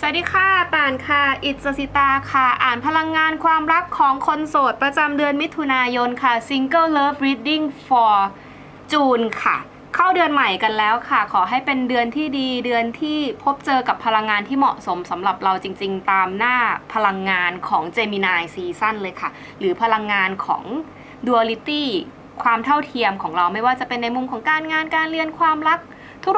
สวัสดีค่ะป่านค่ะ อิตสิตาค่ะ อ่านพลังงานความรักของคนโสด ประจำเดือนมิถุนายนค่ะ Single Love Reading for จูนค่ะ เข้าเดือนใหม่กันแล้วค่ะ ขอให้เป็นเดือนที่ดีเดือนที่พบเจอกับพลังงานที่เหมาะสมสำหรับเราจริง ๆ ตามหน้าพลังงานของ Gemini Season เลยค่ะ หรือพลังงานของ Duality ความเท่าเทียมของเราไม่ว่าจะเป็นในมุมของการงานการเรียนความรัก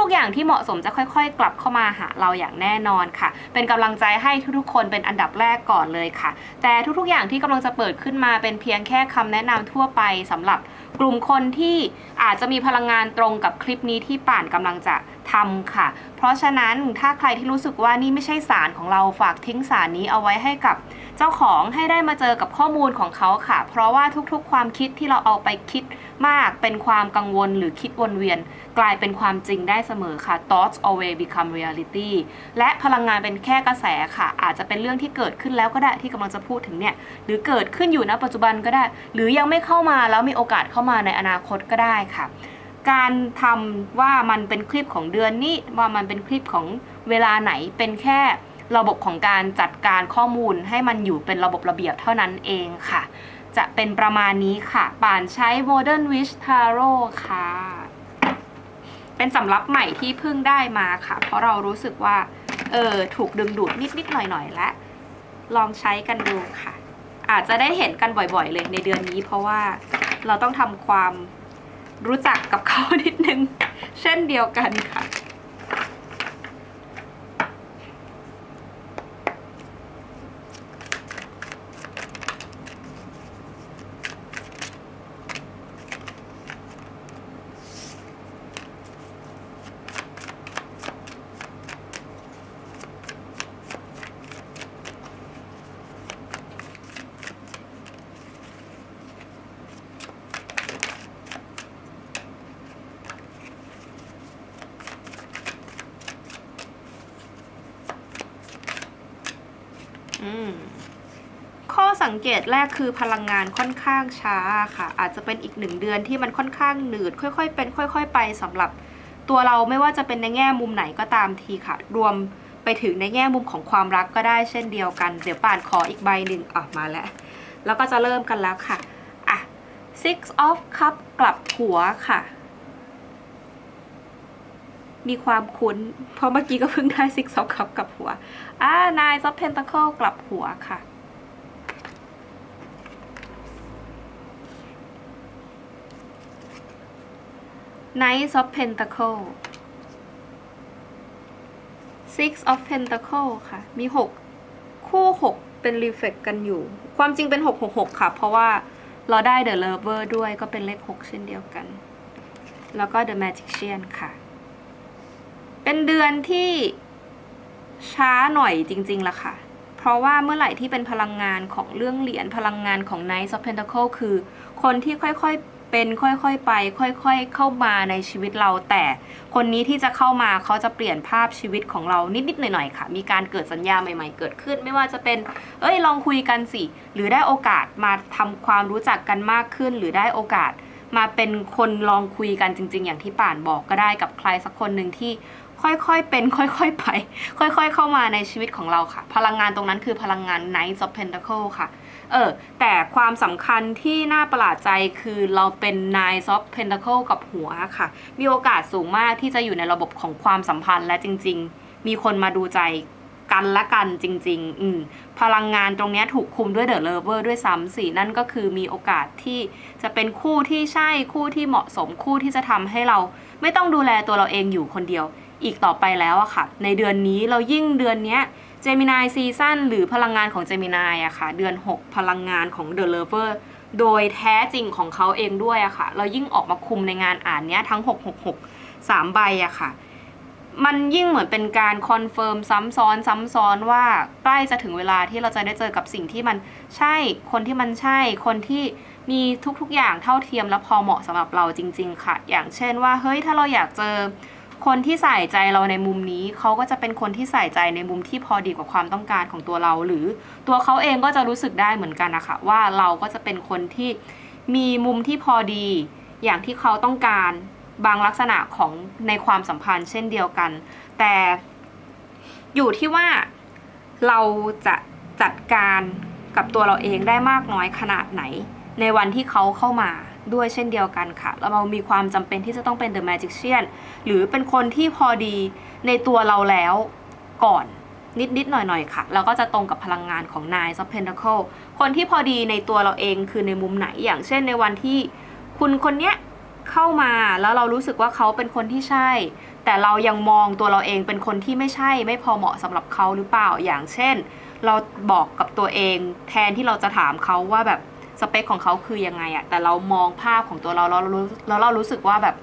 ทุกๆ อย่างที่เหมาะสมจะค่อยๆ กลับเข้ามาหาเราอย่างแน่นอนค่ะ เป็นกำลังใจให้ทุกๆ คนเป็นอันดับแรกก่อนเลยค่ะ แต่ทุกๆ อย่างที่กำลังจะเปิดขึ้นมาเป็นเพียงแค่คำแนะนำทั่วไปสำหรับกลุ่มคนที่อาจจะมีพลังงานตรงกับคลิปนี้ที่ป่านกำลังจะ ทำค่ะ เพราะฉะนั้นถ้าใครที่รู้สึกว่านี่ไม่ใช่สารของเราฝากทิ้งสารนี้เอาไว้ให้กับเจ้าของให้ได้มาเจอกับข้อมูลของเขาค่ะ เพราะว่าทุกๆ ความคิดที่เราเอาไปคิดมากเป็นความกังวลหรือคิดวนเวียน กลายเป็นความจริงได้เสมอค่ะ thoughts always become reality และพลังงานเป็นแค่กระแสค่ะ อาจจะเป็นเรื่องที่เกิดขึ้นแล้วก็ได้ที่กำลังจะพูดถึงเนี่ย หรือเกิดขึ้นอยู่ณปัจจุบันก็ได้ หรือยังไม่เข้ามาแล้วมีโอกาสเข้ามาในอนาคตก็ได้ค่ะ การทำว่ามันเป็นคลิปของเดือนนี้ว่ามันเป็นคลิปของเวลาไหนเป็นแค่ระบบของการจัดการข้อมูลให้มันอยู่เป็นระบบระเบียบเท่านั้นเองค่ะ จะเป็นประมาณนี้ค่ะ ป่านใช้ Modern Wish Tarot ค่ะ เป็นสำรับใหม่ที่เพิ่งได้มาค่ะ เพราะเรารู้สึกว่า เออ ถูกดึงดูดนิดๆหน่อยๆและลองใช้กันดูค่ะ อาจจะได้เห็นกันบ่อยๆเลยในเดือนนี้ เพราะว่าเราต้องทำความ รู้จักกับเขานิดนึง เช่นเดียวกันค่ะ ข้อสังเกตแรกคือพลังงานค่อนข้างช้าค่ะ อาจจะเป็นอีกหนึ่งเดือนที่มันค่อนข้างหนืด ค่อยๆ เป็น ค่อย ๆ ไปสำหรับตัวเราไม่ว่าจะเป็นในแง่มุมไหนก็ตามทีค่ะ รวมไปถึงในแง่มุมของความรักก็ได้เช่นเดียวกัน เดี๋ยวป่านขออีกใบหนึ่งออกมาแล้ว แล้วก็จะเริ่มกันแล้วค่ะอะ six of cup กลับหัวค่ะ มีความคุ้น เพราะเมื่อกี้ก็เพิ่งได้ six of cup กลับหัวอ่า nine of pentacle กลับหัวค่ะ Knight of Pentacle Six of Pentacle ค่ะ มี 6 คู่ 6 เป็น reflect กันอยู่ ความจริงเป็น 666 ค่ะ เพราะว่าเราได้ The Lover ด้วยก็เป็นเลข 6 เช่นเดียวกัน แล้วก็ The Magician ค่ะ เป็นเดือนที่ช้าหน่อยจริงๆล่ะค่ะ เพราะว่าเมื่อไหร่ที่เป็นพลังงานของเรื่องเหรียญพลังงานของ Knight of Pentacle คือ คนที่ค่อยๆเป็นค่อยๆไป ค่อยๆเข้ามาในชีวิตเรา แต่คนนี้ที่จะเข้ามาเขาจะเปลี่ยนภาพชีวิตของเรานิดๆหน่อยๆค่ะ มีการเกิดสัญญาใหม่ๆเกิดขึ้น ไม่ว่าจะเป็น เอ้ยลองคุยกันสิ หรือได้โอกาสมาทำความรู้จักกันมากขึ้น หรือได้โอกาสมาเป็นคนลองคุยกันจริง ๆ อย่างที่ป่านบอกก็ได้กับใครสักคนหนึ่งที่ ค่อยๆเป็น ค่อยๆไป ค่อยๆ เข้ามาในชีวิตของเราค่ะ พลังงานตรงนั้นคือพลังงาน Knight of Pentacle ค่ะ เออ แต่ความสำคัญที่น่าประหลาดใจคือเราเป็น Nine of Pentacle กับหัวค่ะ มีโอกาสสูงมากที่จะอยู่ในระบบของความสัมพันธ์และจริง ๆ มีคนมาดูใจกันและกันจริง ๆ อืม พลังงานตรงนี้ถูกคุมด้วยเดอะเลเวอร์ด้วยซ้ำสินั่นก็คือมีโอกาสที่จะเป็นคู่ที่ใช่คู่ที่เหมาะสมคู่ที่จะทำให้เรา ไม่ต้องดูแลตัวเราเองอยู่คนเดียว อีกต่อไปแล้วอะค่ะ ในเดือนนี้เรายิ่งเดือนเนี้ยเจมินายซีซั่นหรือพลังงานของเจมินายอะค่ะ เดือน 6 พลังงานของ The Lover โดยแท้จริงของเขาเองด้วยอะค่ะ เรายิ่งออกมาคุมในงานอ่านเนี้ยทั้ง 666 3 ใบอะค่ะ มันยิ่งเหมือนเป็นการคอนเฟิร์มซ้ำซ้อนซ้ำซ้อนว่าใกล้จะถึงเวลาที่เราจะได้เจอกับสิ่งที่มันใช่ คนที่มันใช่ คนที่มีทุกๆอย่างเท่าเทียมและพอเหมาะสำหรับเราจริง ๆ ค่ะ อย่างเช่นว่าเฮ้ยถ้าเราอยากเจอ คนที่ใส่ใจเราในมุมนี้เขาก็จะเป็นคนที่ใส่ใจในมุมที่พอดีกว่าความต้องการของตัวเรา หรือตัวเขาเองก็จะรู้สึกได้เหมือนกันนะคะว่าเราก็จะเป็นคนที่มีมุมที่พอดี อย่างที่เขาต้องการบางลักษณะของในความสัมพันธ์เช่นเดียวกัน แต่อยู่ที่ว่าเราจะจัดการกับตัวเราเองได้มากน้อยขนาดไหน ในวันที่เขาเข้ามา ด้วยเช่นเดียวกันค่ะ แล้วเรามีความจำเป็นที่จะต้องเป็น The Magician หรือเป็นคนที่พอดีในตัวเราแล้วก่อนนิดๆหน่อยๆค่ะ แล้วก็จะตรงกับพลังงานของ Nine of Pentacle คนที่พอดีในตัวเราเองคือในมุมไหนอย่างเช่นในวันที่คุณคนเนี้ยเข้ามาแล้วเรารู้สึกว่าเขาเป็นคนที่ใช่ แต่เรายังมองตัวเราเองเป็นคนที่ไม่ใช่ ไม่พอเหมาะสำหรับเขาหรือเปล่าอย่างเช่น เราบอกกับตัวเองแทนที่เราจะถามเขาว่าแบบ สเปคของเขาคือยังไงอะแต่เรามองภาพของตัวเราแล้วเรารู้แล้วเรารู้สึกว่าแบบ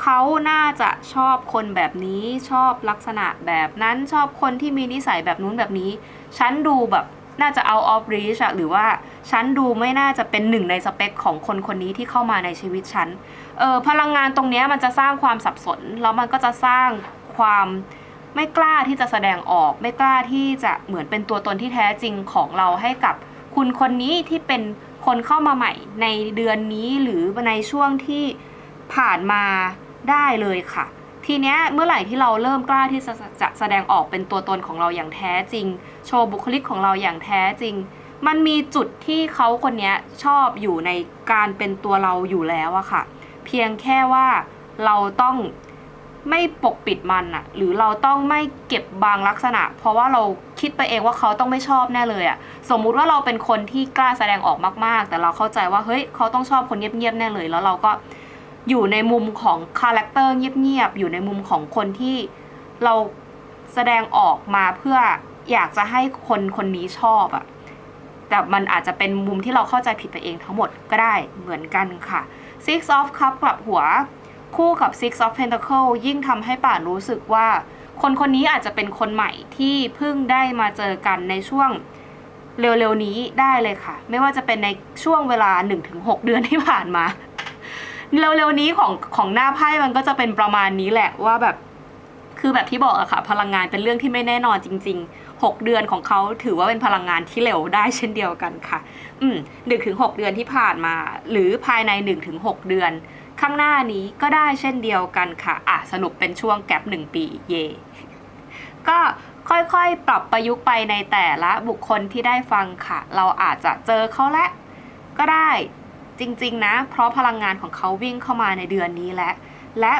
เขาน่าจะชอบคนแบบนี้ชอบลักษณะแบบนั้นชอบคนที่มีนิสัยแบบนู้นแบบนี้ ฉันดูแบบน่าจะเอาออฟรีชอะหรือว่าฉันดูไม่น่าจะเป็นหนึ่งในสเปคของคนคนนี้ที่เข้ามาในชีวิตฉันเออพลังงานตรงนี้มันจะสร้างความสับสน แล้วมันก็จะสร้างความไม่กล้าที่จะแสดงออก ไม่กล้าที่จะเหมือนเป็นตัวตนที่แท้จริงของเราให้กับคุณคนนี้ที่เป็น คนเข้ามาใหม่ในเดือนนี้หรือในช่วงที่ผ่านมาได้เลยค่ะ ทีเนี้ยเมื่อไหร่ที่เราเริ่มกล้าที่จะจะแสดงออกเป็นตัวตนของเราอย่างแท้จริง โชว์บุคลิกของเราอย่างแท้จริง มันมีจุดที่เขาคนเนี้ยชอบอยู่ในการเป็นตัวเราอยู่แล้วอะค่ะ เพียงแค่ว่าเราต้อง ไม่ปกปิดมันอะหรือเราต้องไม่เก็บบางลักษณะ เพราะว่าเราคิดไปเองว่าเขาต้องไม่ชอบแน่เลยอะสมมุติว่าเราเป็นคนที่กล้าแสดงออกมาก ๆ แต่เราเข้าใจว่าเฮ้ยเขาต้องชอบคนเงียบๆแน่เลย แล้วเราก็อยู่ในมุมของคาแรคเตอร์เงียบๆอยู่ในมุมของคนที่เราแสดงออกมาเพื่ออยากจะให้คนคนนี้ชอบอะแต่มันอาจจะเป็นมุมที่เราเข้าใจผิดไปเองทั้งหมดก็ได้เหมือนกันค่ะ Six of Cup กลับหัว คู่กับ Six of Pentacle ยิ่งทำให้ป่านรู้สึกว่า คนคนนี้อาจจะเป็นคนใหม่ที่เพิ่งได้มาเจอกันในช่วงเร็วๆนี้ได้เลยค่ะ ไม่ว่าจะเป็นในช่วงเวลา 1-6 เดือนที่ผ่านมา เร็วๆนี้ของของหน้าไพ่มันก็จะเป็นประมาณนี้แหละว่าแบบคือแบบที่บอกอะค่ะ พลังงานเป็นเรื่องที่ไม่แน่นอนจริง ๆ 6 เดือนของเขาถือว่าเป็นพลังงานที่เร็วได้เช่นเดียวกันค่ะ อืมหนึ่งถึงหกเดือนที่ผ่านมา หรือภายใน1นถึงหเดือน ข้างหน้านี้ก็ได้เช่นเดียวกันค่ะ อะสรุปเป็นช่วงแกลบหนึ่งปีเย่ก็ค่อยๆ ปรับประยุกต์ไปในแต่ละบุคคลที่ได้ฟังค่ะ เราอาจจะเจอเขาและ ก็ได้จริง ๆ นะ เพราะพลังงานของเขาวิ่งเข้ามาในเดือนนี้และ และ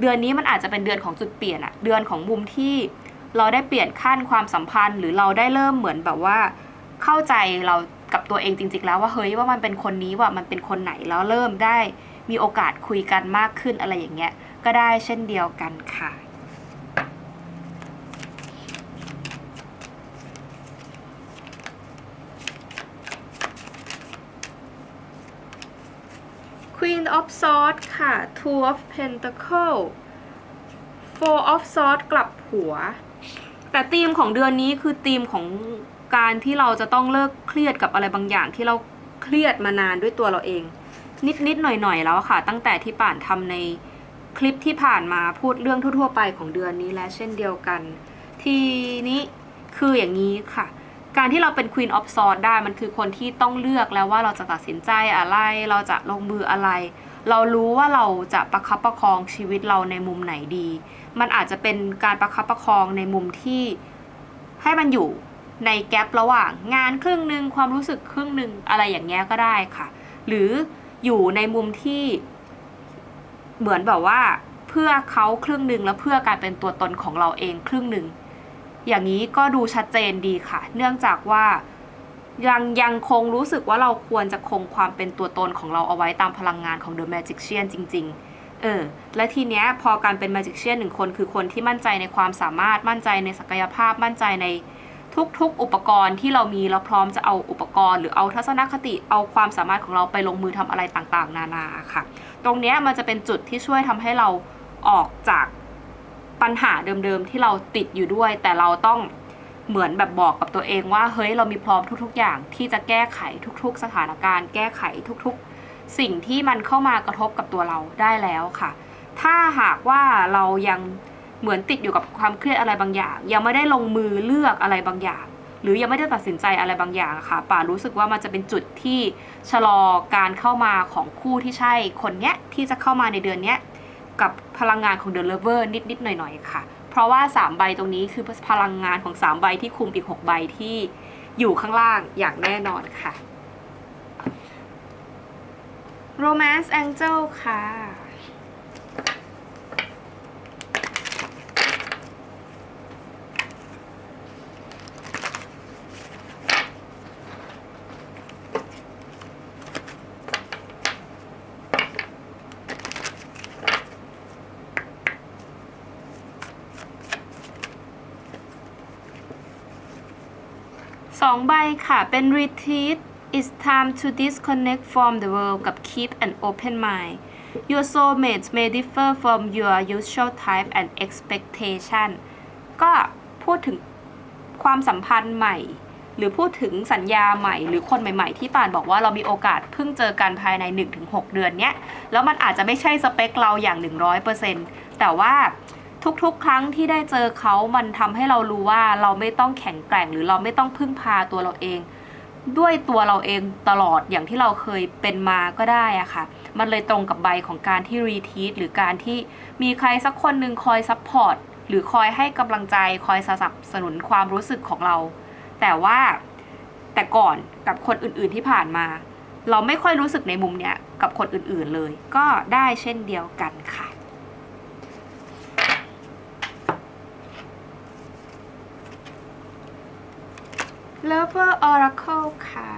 เดือนนี้มันอาจจะเป็นเดือนของจุดเปลี่ยนอะเดือนของมุมที่เราได้เปลี่ยนขั้นความสัมพันธ์ หรือเราได้เริ่มเหมือนแบบว่า เข้าใจเรากับตัวเองจริง ๆ แล้วว่าเฮ้ยว่ามันเป็นคนนี้ว่ามันเป็นคนไหนแล้วเริ่มได้ มีโอกาสคุยกันมากขึ้นอะไรอย่างเงี้ยก็ได้เช่นเดียวกันค่ะ Queen of Swords ค่ะ Two of Pentacle Four of Swords กลับหัว แต่ธีมของเดือนนี้คือธีมของการที่เราจะต้องเลิกเครียดกับอะไรบางอย่างที่เราเครียดมานานด้วยตัวเราเอง นิดนิดๆหน่อยหน่อยๆแล้วค่ะ ตั้งแต่ที่ป่านทำในคลิปที่ผ่านมาพูดเรื่องทั่วๆไปของเดือนนี้และเช่นเดียวกัน ทีนี้คืออย่างนี้ค่ะ การที่เราเป็น Queen of Swords ได้มันคือคนที่ต้องเลือกแล้วว่าเราจะตัดสินใจอะไร เราจะลงมืออะไร เรารู้ว่าเราจะประคับประคองชีวิตเราในมุมไหนดี มันอาจจะเป็นการประคับประคองในมุมที่ให้มันอยู่ในแกลบระหว่างงานครึ่งหนึ่งความรู้สึกครึ่งหนึ่งอะไรอย่างเงี้ยก็ได้ค่ะ หรือ อยู่ในมุมที่เหมือนแบบว่าเพื่อเขาครึ่งหนึ่งแล้วเพื่อการเป็นตัวตนของเราเองครึ่งหนึ่งอย่างนี้ก็ดูชัดเจนดีค่ะ เนื่องจากว่ายังยังคงรู้สึกว่าเราควรจะคงความเป็นตัวตนของเราเอาไว้ตามพลังงานของ The Magician จริง ๆ เออ และทีเนี้ยพอการเป็น Magician หนึ่งคนคือคนที่มั่นใจในความสามารถมั่นใจในศักยภาพมั่นใจใน ทุกๆ อุปกรณ์ที่เรามีแล้วพร้อมจะเอาอุปกรณ์ หรือเอาทัศนคติเอาความสามารถของเราไปลงมือทำอะไรต่างๆ นานาค่ะ ตรงนี้มันจะเป็นจุดที่ช่วยทำให้เราออกจากปัญหาเดิมๆที่เราติดอยู่ด้วย แต่เราต้องเหมือนแบบบอกกับตัวเองว่าเฮ้ยเรามีพร้อมทุก ๆ อย่างที่จะแก้ไขทุก ๆ สถานการณ์ แก้ไขทุก ๆ สิ่งที่มันเข้ามากระทบกับตัวเราได้แล้วค่ะ ถ้าหากว่าเรายัง เหมือนติดอยู่กับความเครียดอะไรบางอย่าง ยังไม่ได้ลงมือเลือกอะไรบางอย่าง หรือยังไม่ได้ตัดสินใจอะไรบางอย่างค่ะป่ารู้สึกว่ามันจะเป็นจุดที่ชะลอการเข้ามาของคู่ที่ใช่คนเนี้ยที่จะเข้ามาในเดือนเนี้ยกับพลังงานของ The Lover นิดๆหน่อยๆค่ะ เพราะว่า 3 ใบตรงนี้คือพลังงานของ 3 ใบที่คุมอีก 6 ใบที่อยู่ข้างล่างอย่างแน่นอนค่ะ Romance Angel ค่ะ สองใบค่ะ เป็น retreat it's time to disconnect from the world กับ keep an open mind your soulmates may differ from your usual type and expectation ก็พูดถึงความสัมพันธ์ใหม่ หรือพูดถึงสัญญาใหม่ หรือคนใหม่ ๆ ที่ป่านบอกว่าเรามีโอกาสเพิ่งเจอกันภายใน 1-6 เดือนเนี้ย แล้วมันอาจจะไม่ใช่สเปคเราอย่าง 100%แต่ว่า ทุกๆ ครั้งที่ได้เจอเขามันทำให้เรารู้ว่าเราไม่ต้องแข็งแกร่งหรือเราไม่ต้องพึ่งพาตัวเราเอง ด้วยตัวเราเองตลอดอย่างที่เราเคยเป็นมาก็ได้อะค่ะ มันเลยตรงกับใบของการที่รีทีสหรือการที่มีใครสักคนหนึ่งคอยซัพพอร์ตหรือคอยให้กำลังใจคอยสนับสนุนความรู้สึกของเรา แต่ว่าแต่ก่อนกับคนอื่นๆที่ผ่านมา เราไม่ค่อยรู้สึกในมุมเนี้ยกับคนอื่นๆเลย ก็ได้เช่นเดียวกันค่ะ Lover Oracle ค่ะ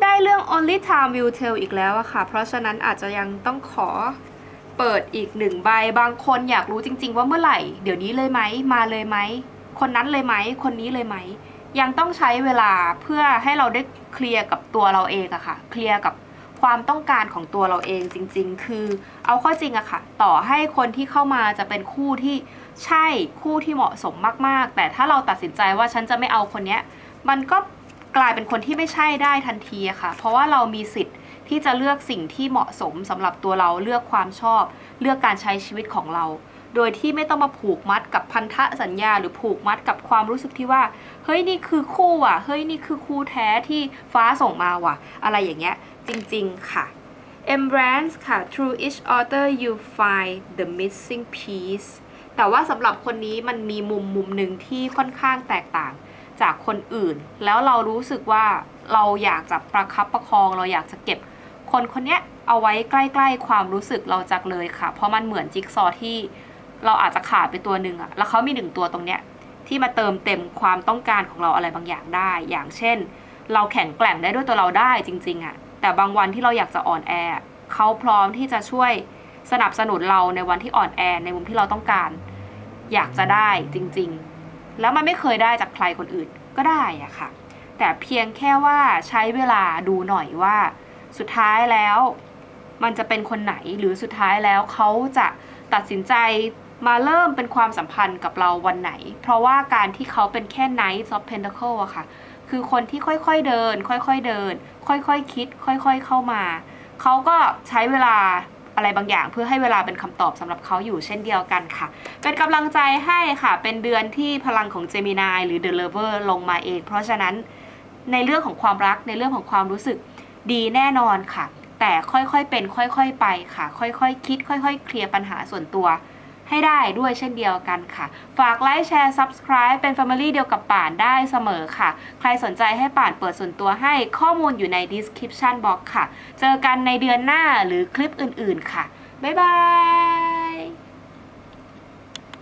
ได้เรื่อง Only Time Will Tell อีกแล้วอะค่ะ เพราะฉะนั้นอาจจะยังต้องขอเปิดอีกหนึ่งใบบางคนอยากรู้จริง ๆ ว่าเมื่อไหร่ เดี๋ยวนี้เลยไหม มาเลยไหม คนนั้นเลยไหม คนนี้เลยไหม ยังต้องใช้เวลาเพื่อให้เราได้เคลียร์กับตัวเราเองอะค่ะ เคลียร์กับความต้องการของตัวเราเองจริง ๆ คือเอาข้อจริงอะค่ะ ต่อให้คนที่เข้ามาจะเป็นคู่ที่ใช่คู่ที่เหมาะสมมาก ๆ แต่ถ้าเราตัดสินใจว่าฉันจะไม่เอาคนเนี้ย มันก็กลายเป็นคนที่ไม่ใช่ได้ทันทีอะค่ะ เพราะว่าเรามีสิทธิ์ที่จะเลือกสิ่งที่เหมาะสมสำหรับตัวเราเลือกความชอบ เลือกการใช้ชีวิตของเรา โดยที่ไม่ต้องมาผูกมัดกับพันธสัญญา หรือผูกมัดกับความรู้สึกที่ว่า เฮ้ยนี่คือคู่ว่ะ เฮ้ยนี่คือคู่แท้ที่ฟ้าส่งมาว่ะ อะไรอย่างเงี้ย จริงๆค่ะ Embrace ค่ะ Through each other you find the missing piece แต่ว่าสำหรับคนนี้มันมีมุมมุมหนึ่งที่ค่อนข้างแตกต่างจากคนอื่น แล้วเรารู้สึกว่าเราอยากจะประคับประคองเราอยากจะเก็บ คนคนเนี้ยเอาไว้ใกล้ ๆ ความรู้สึกเราจักเลยค่ะ เพราะมันเหมือนจิ๊กซอว์ที่ เราอาจจะขาดไปตัวหนึ่งอะแล้วเขามีหนึ่งตัวตรงเนี้ยที่มาเติมเต็มความต้องการของเราอะไรบางอย่างได้ อย่างเช่น เราแข็งแกร่งได้ด้วยตัวเราได้จริง ๆอะแต่บางวันที่เราอยากจะอ่อนแอเขาพร้อมที่จะช่วยสนับสนุนเราในวันที่อ่อนแอในมุมที่เราต้องการ อยากจะได้จริง ๆ แล้วมันไม่เคยได้จากใครคนอื่นก็ได้อะค่ะ แต่เพียงแค่ว่าใช้เวลาดูหน่อยว่า สุดท้ายแล้ว มันจะเป็นคนไหนหรือสุดท้ายแล้วเขาจะตัดสินใจ มาเริ่มเป็นความสัมพันธ์กับเราวันไหน เพราะว่าการที่เขาเป็นแค่ Knight of Pentacle อะค่ะ คือคนที่ค่อยๆเดิน ค่อยๆเดิน ค่อยๆคคิด ค่อย ๆเข้ามา เขาก็ใช้เวลาอะไรบางอย่างเพื่อให้เวลาเป็นคำตอบสำหรับเขาอยู่เช่นเดียวกันค่ะ เป็นกำลังใจให้ค่ะ เป็นเดือนที่พลังของ Gemini หรือ The Lover ลงมาเอง เพราะฉะนั้นในเรื่องของความรักในเรื่องของความรู้สึกดีแน่นอนค่ะ แต่ค่อยๆเป็น ค่อยๆไปค่ะ ค่อยๆคคิด ค่อย ๆ เคลียร์ปัญหาส่วนตัว ให้ได้ด้วยเช่นเดียวกันค่ะ ฝากไลค์แชร์ Subscribe เป็น Family เดียวกับป่านได้เสมอค่ะ ใครสนใจให้ป่านเปิดส่วนตัวให้ข้อมูลอยู่ใน Description Box ค่ะ เจอกันในเดือนหน้าหรือคลิปอื่นๆค่ะ บ๊ายบาย